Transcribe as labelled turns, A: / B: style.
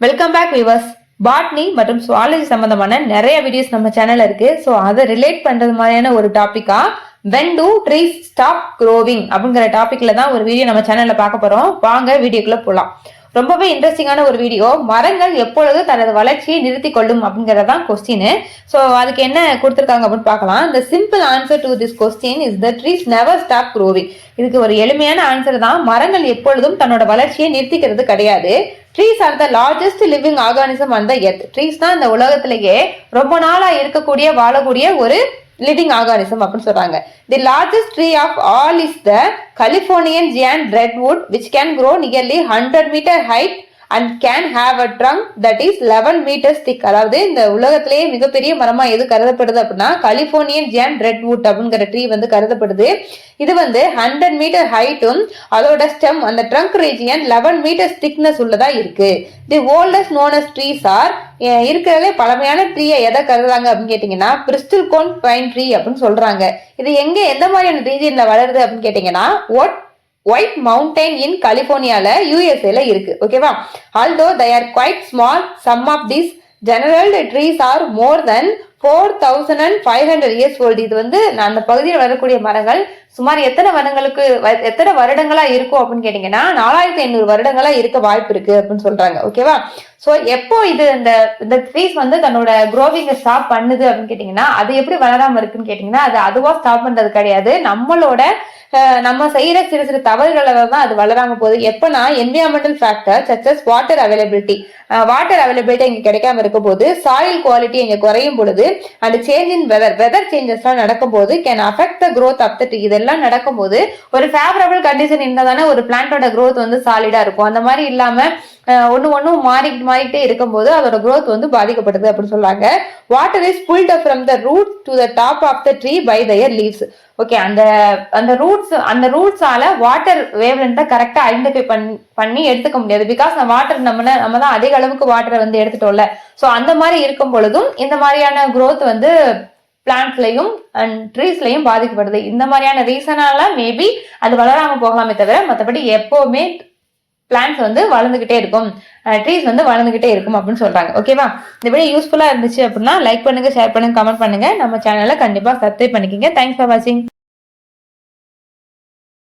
A: Welcome back viewers botany மற்றும் zoology சம்பந்தமான நிறைய வீடியோஸ் நம்ம சேனல் இருக்கு. ஸோ அதை ரிலேட் பண்றது மாதிரியான ஒரு டாபிக்கா when do trees stop growing அப்படிங்கிற டாபிக்ல தான் ஒரு வீடியோ நம்ம சேனல்ல பார்க்க போறோம். வாங்க வீடியோக்குள்ள போலாம். ரொம்பவே இன்ட்ரெஸ்டிங்கான ஒரு வீடியோ மரங்கள் எப்பொழுது தனது வளர்ச்சியை நிறுத்தி கொள்ளும் அப்படிங்கறதான் கொஸ்டின் ஸோ அதுக்கு என்ன கொடுத்துருக்காங்க அப்படின்னு பார்க்கலாம். இந்த simple answer to this question is the trees never stop growing இதுக்கு ஒரு எளிமையான ஆன்சர் தான். மரங்கள் எப்பொழுதும் தன்னோட வளர்ச்சியை நிறுத்திக்கிறது கிடையாது. Trees are the largest living organism அந்த எர்த் ட்ரீஸ் தான் இந்த உலகத்திலேயே ரொம்ப நாளா இருக்கக்கூடிய வாழக்கூடிய ஒரு லிவிங் ஆர்கானிசம் அப்படின்னு சொல்றாங்க. The largest tree of all is the Californian giant redwood which can grow nearly hundred metre height and can have a trunk that is eleven metres thick அதாவது இந்த உலகத்திலேயே மிகப்பெரிய மரமா எது கருதப்படுது அப்படின்னா கலிபோர்னியன் ஜியான் ரெட்வுட் அப்படிங்கிற ட்ரீ வந்து கருதப்படுது. இது வந்து ஹண்ட்ரட் மீட்டர் ஹைட்டும் அதோட ஸ்டெம் அந்த trunk region eleven metres thickness உள்ளதா இருக்கு. The oldest known trees are இருக்கிறதே பழமையான ட்ரீயை எதை கருதுறாங்க அப்படின்னு கேட்டிங்கன்னா பிரிஸ்டல் கோன் பைன் ட்ரீ அப்படின்னு சொல்றாங்க. இது எங்க எந்த மாதிரியான ரீஜியன்ல வளருது அப்படின்னு கேட்டிங்கன்னா ஒட் ஒயிட் மவுண்டைன் இன் கலிபோர்னியால யூஎஸ்ஏல இருக்கு ஓகேவா although they are quite small some of these general trees are more than four thousand and five hundred years old இது வந்து நான் அந்த பகுதியில் வரக்கூடிய மரங்கள். சுமார் எத்தனை வருடங்களுக்கு வ- எத்தனை வருடங்களா இருக்கும் அப்படின்னு கேட்டீங்கன்னா நாலாயிரத்தி ஐநூறு வருடங்களா இருக்க வாய்ப்பு இருக்கு அப்படின்னு சொல்றாங்க. ஓகேவா ஸோ எப்போ இது இந்த இந்த ட்ரீஸ் வந்து தன்னோட க்ரோவிங்கை ஸ்டாப் பண்ணுது அப்படின்னு கேட்டிங்கன்னா அது எப்படி வளராம இருக்குன்னு கேட்டிங்கன்னா அது அதுவாக ஸ்டாப் பண்றது கிடையாது. நம்மளோட நம்ம செய்யற சிறு சிறு தவறுகளை தான் அது வளராம போகுது. எப்பனா environmental factor such as water availability water availability இங்க கிடைக்காம இருக்க போது சாயில் குவாலிட்டி இங்க குறையும் பொழுது and change in weather weather சேஞ்சஸ்லாம் நடக்கும் போது can affect the growth of the tree இதெல்லாம் நடக்கும்போது ஒரு ஃபேவரபிள் கண்டிஷன் இருந்தால் தானே ஒரு பிளான்ட்டோட க்ரோத் வந்து சாலிடாக இருக்கும். அந்த மாதிரி இல்லாமல் ஒன்று ஒன்றும் மாறி மாறிக்கிட்டு மாறிக்கிட்டே இருக்கும்போது அதோட க்ரோத் வந்து பாதிக்கப்படுது அப்படின்னு சொல்றாங்க. Water is pulled from the root to the top of the tree by their leaves okay அந்த அந்த ரூட்ஸ் அந்த ரூட்ஸால வாட்டர் வேவ்லென்த்தை கரெக்டாக ஐடென்டிஃபை பண்ணி எடுத்துக்க முடியாது. பிகாஸ் அந்த வாட்டர் நம்ம நம்ம தான் அதிக அளவுக்கு வாட்டரை வந்து எடுத்துட்டோம்ல. ஸோ அந்த மாதிரி இருக்கும் பொழுதும் இந்த மாதிரியான க்ரோத் வந்து பிளான்ட்ஸ்லையும் அண்ட் ட்ரீஸ்லையும் பாதிக்கப்படுது. இந்த மாதிரியான ரீசனால மேபி அது வளராமல் போகலாமே தவிர மற்றபடி எப்போவுமே பிளான்ஸ் வந்து வளர்ந்துகிட்டே இருக்கும். ட்ரீஸ் வந்து வளர்ந்துகிட்டே இருக்கும் அப்படின்னு சொல்றாங்க. ஓகேவா இந்த வீடியோ யூஸ்ஃபுல்லா இருந்துச்சு அப்படின்னா லைக் பண்ணுங்க ஷேர் பண்ணுங்க கமெண்ட் பண்ணுங்க. நம்ம சேனலை கண்டிப்பா சப்ஸ்கிரைப் பண்ணிக்கோங்க. தேங்க்ஸ் ஃபார் வாட்சிங்